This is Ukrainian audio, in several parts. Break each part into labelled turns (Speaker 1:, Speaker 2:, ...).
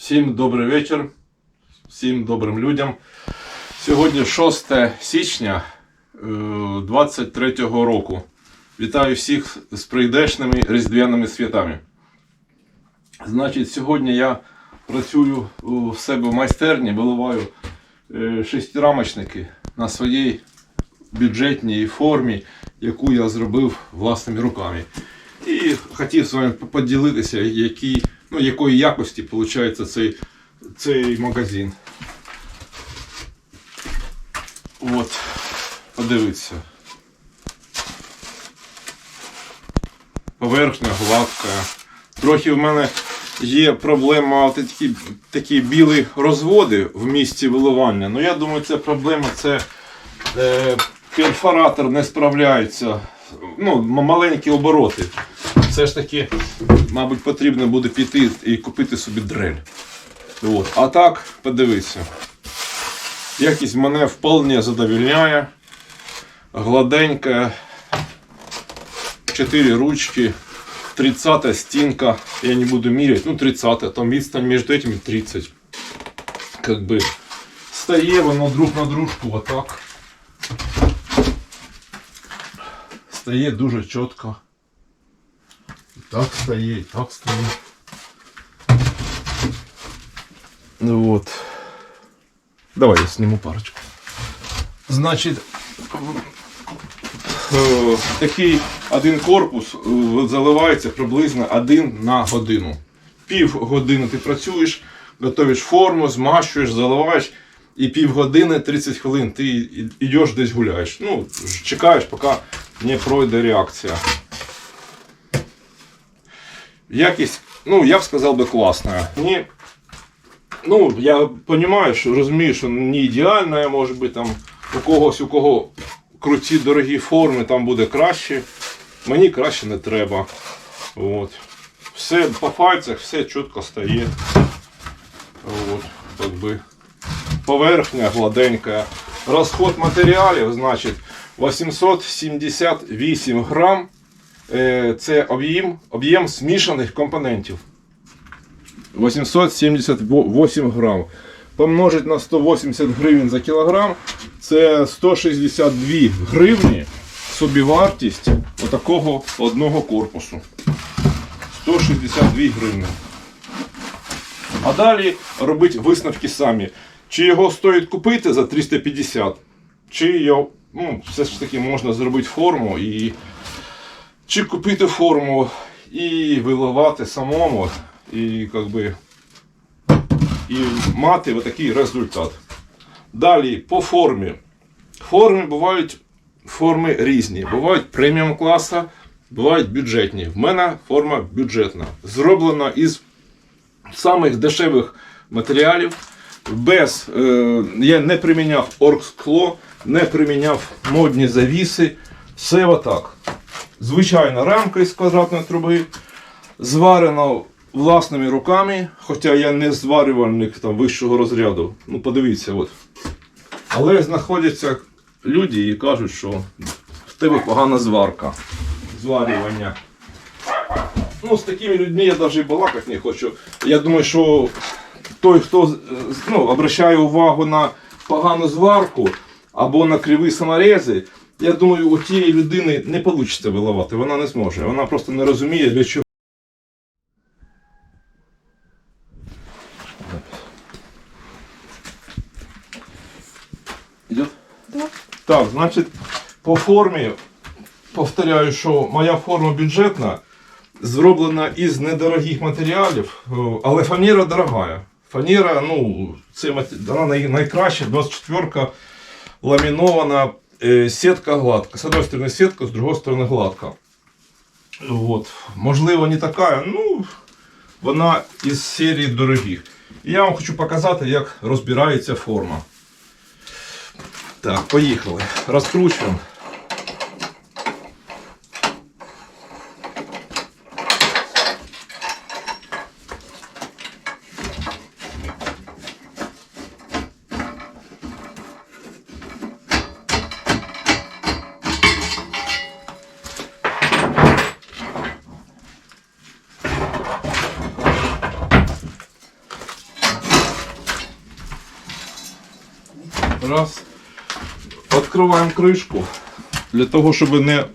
Speaker 1: Всім добрий вечір, всім добрим людям. Сьогодні 6 січня 23 року. Вітаю всіх з прийдешними різдвяними святами. Значить, сьогодні я працюю у себе в майстерні, виливаю е, шестирамочники на своїй бюджетній формі, яку я зробив власними руками. І хотів з вами поділитися, які, ну, якої якості виходить цей, цей магазин. От, подивіться. Поверхня гладка. Трохи в мене є проблема от такі, такі білі розводи в місці виливання. Ну я думаю, це проблема це е, перфоратор не справляється. Ну, маленькі обороти. Все ж таки, мабуть, потрібно буде піти і купити собі дрель. От. А так, подивіться. Якість мене вполне задовільняє. Гладенька. Чотири ручки. 30 стінка. Я не буду мерять. Ну, 30, там відстань між этими 30. Как бы стає воно друг на дружку отак. Стає дуже чітко. Так стає, і так стає. Ну вот. Давай я сниму парочку. Значить, е, такий один корпус е, заливається приблизно один на годину. Пів години ти працюєш, готуєш форму, змащуєш, заливаєш, і пів години 30 хвилин ти йдеш десь гуляєш. Ну, чекаєш, поки не пройде реакція. Якість, ну, я б сказав би класна. Ні, ну, я розумію, що розумію, що не ідеальна, може бути там у когось, у кого круті дорогі форми, там буде краще. Мені краще не треба. От. Все по пальцях, все чітко стає. От, так би. Поверхня гладенька. Розход матеріалів, значить, 878 грам. Е, Це об'єм, об'єм змішаних компонентів. 878 грам. Помножить на 180 гривень за кілограм. Це 162 гривні собівартість отакого одного корпусу. 162 гривні. А далі робити висновки самі. Чи його стоїть купити за 350, чи його, ну, все ж таки можна зробити форму і. Чи купити форму і виливати самому, і як би, і мати отакий результат. Далі по формі. Форми бувають форми різні. Бувають преміум класа, бувають бюджетні. В мене форма бюджетна. Зроблена із самих дешевих матеріалів. Без, е, я не приміняв оргскло, не приміняв модні завіси. Все отак. Звичайна рамка із квадратної труби, зварено власними руками, хоча я не зварювальник там, вищого розряду. Ну, подивіться, от. Але знаходяться люди і кажуть, що в тебе погана зварка. Зварювання. Ну, з такими людьми я навіть балакати не хочу. Я думаю, що той, хто ну, обращає увагу на погану зварку або на криві саморези, я думаю, у тієї людини не вийде виливати, вона не зможе. Вона просто не розуміє, для чого.
Speaker 2: Да.
Speaker 1: Так, значить, по формі, повторяю, що моя форма бюджетна, зроблена із недорогих матеріалів, е, але фанера дорога. Фанера, ну, це вона найкраща, 24 ламінована, е, сітка гладка. З одной сторони сітка, з другой сторони гладка. Вот. Можливо, не така, ну, вона із серії дорогих. І я вам хочу показати, як розбирається форма. Так, поїхали. Розкручуємо. Відкриваємо кришку. Для того, щоб не е,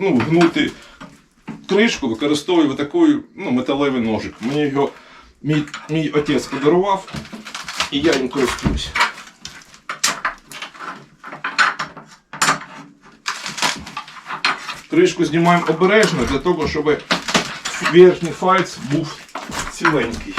Speaker 1: ну, гнути кришку, використовую такий ну, металевий ножик. Мені його мій, мій отець подарував, і я їм користуюсь. Кришку знімаємо обережно для того, щоб верхній фальц був ціленький.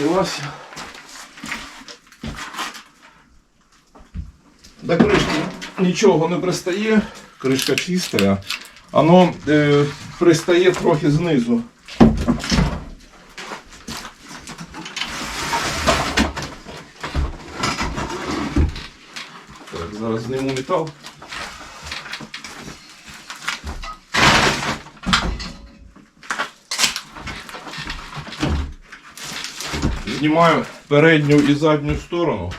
Speaker 1: Снялась. До кришки нічого не пристає, кришка чиста. Воно е, пристає трохи знизу. Так, зараз зніму метал. Знімаю передню і задню сторону.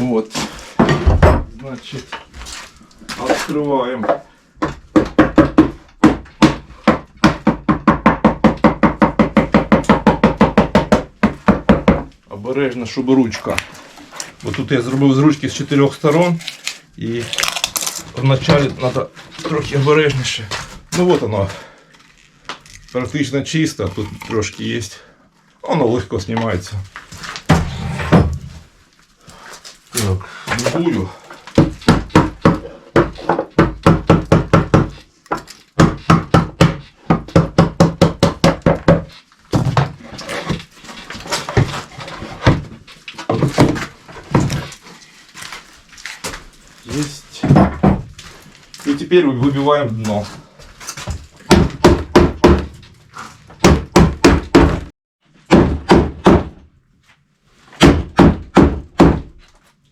Speaker 1: Вот. Значит, открываем. Обережно, щоб ручка. Бо тут я зробив з ручки з чотирьох сторон. І вначалі треба трохи обережніше. Ну от воно. Практично чисто, тут трошки є. Воно легко знімається. Так, другую. Теперь дно.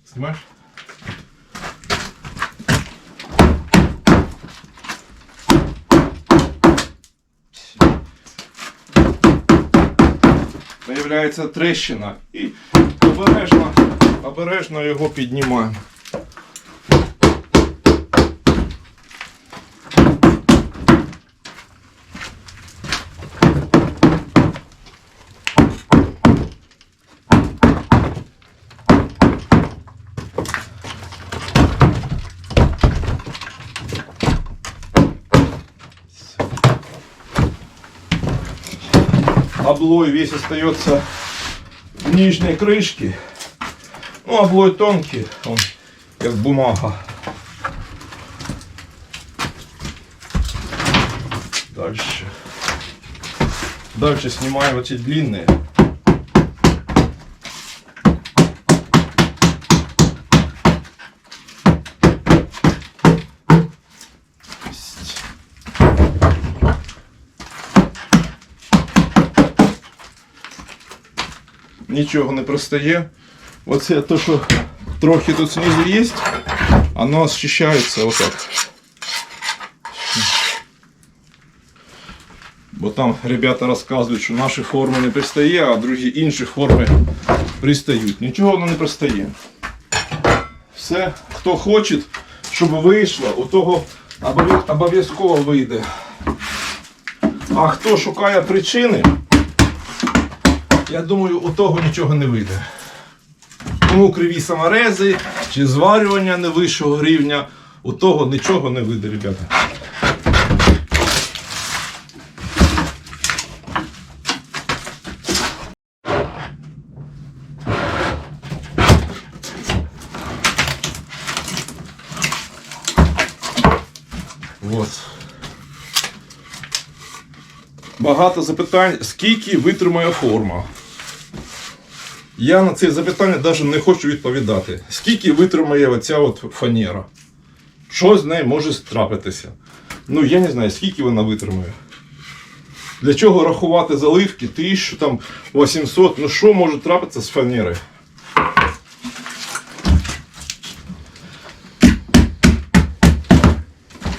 Speaker 1: Снимаешь? Появляється трещина і обережно, обережно його піднімаємо. Облой весь остается в нижней крышке. Ну, облой тонкий, он как бумага. Дальше. Дальше снимаем эти длинные. Нічого не пристає. Оце те, що трохи тут знизу є, воно очищається отак. Бо там ребята розказують, що наші форми не пристає, а другі інші форми пристають. Нічого воно не пристає. Все, хто хоче, щоб вийшло, у того обов'язково вийде. А хто шукає причини, я думаю, у того нічого не вийде. Тому криві саморези чи зварювання не вищого рівня, у того нічого не вийде, ребята. Багато запитань, скільки витримає форма. Я на це запитання навіть не хочу відповідати. Скільки витримає оця от фанера? Що з нею може трапитися? Ну, я не знаю, скільки вона витримає. Для чого рахувати заливки, 1000, там 800, ну що може трапитися з фанерою?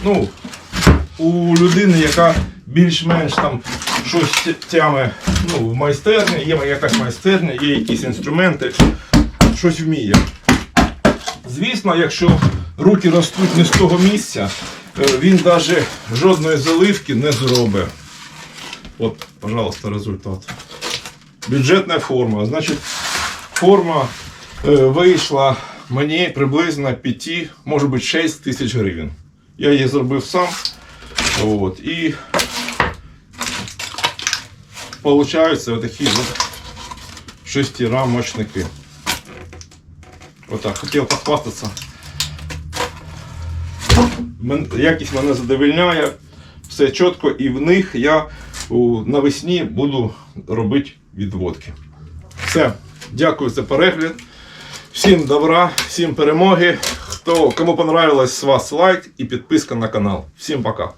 Speaker 1: Ну, у людини, яка більш-менш там щось тя- тяме ну, в майстерні, є якась майстерня, є якісь інструменти, щось вміє. Звісно, якщо руки ростуть не з того місця, е, він навіть жодної заливки не зробить. От, пожалуйста, результат. Бюджетна форма. Значить, форма е, вийшла мені приблизно 5, може бути 6 тисяч гривень. Я її зробив сам. От, і получаються отакі от шестирамочники. Отак, хотів похвастатися. Якість мене задовольняє, все чітко, і в них я навесні буду робити відводки. Все, дякую за перегляд. Всім добра, всім перемоги. Хто, кому понравилось з вас лайк і підписка на канал. Всім пока.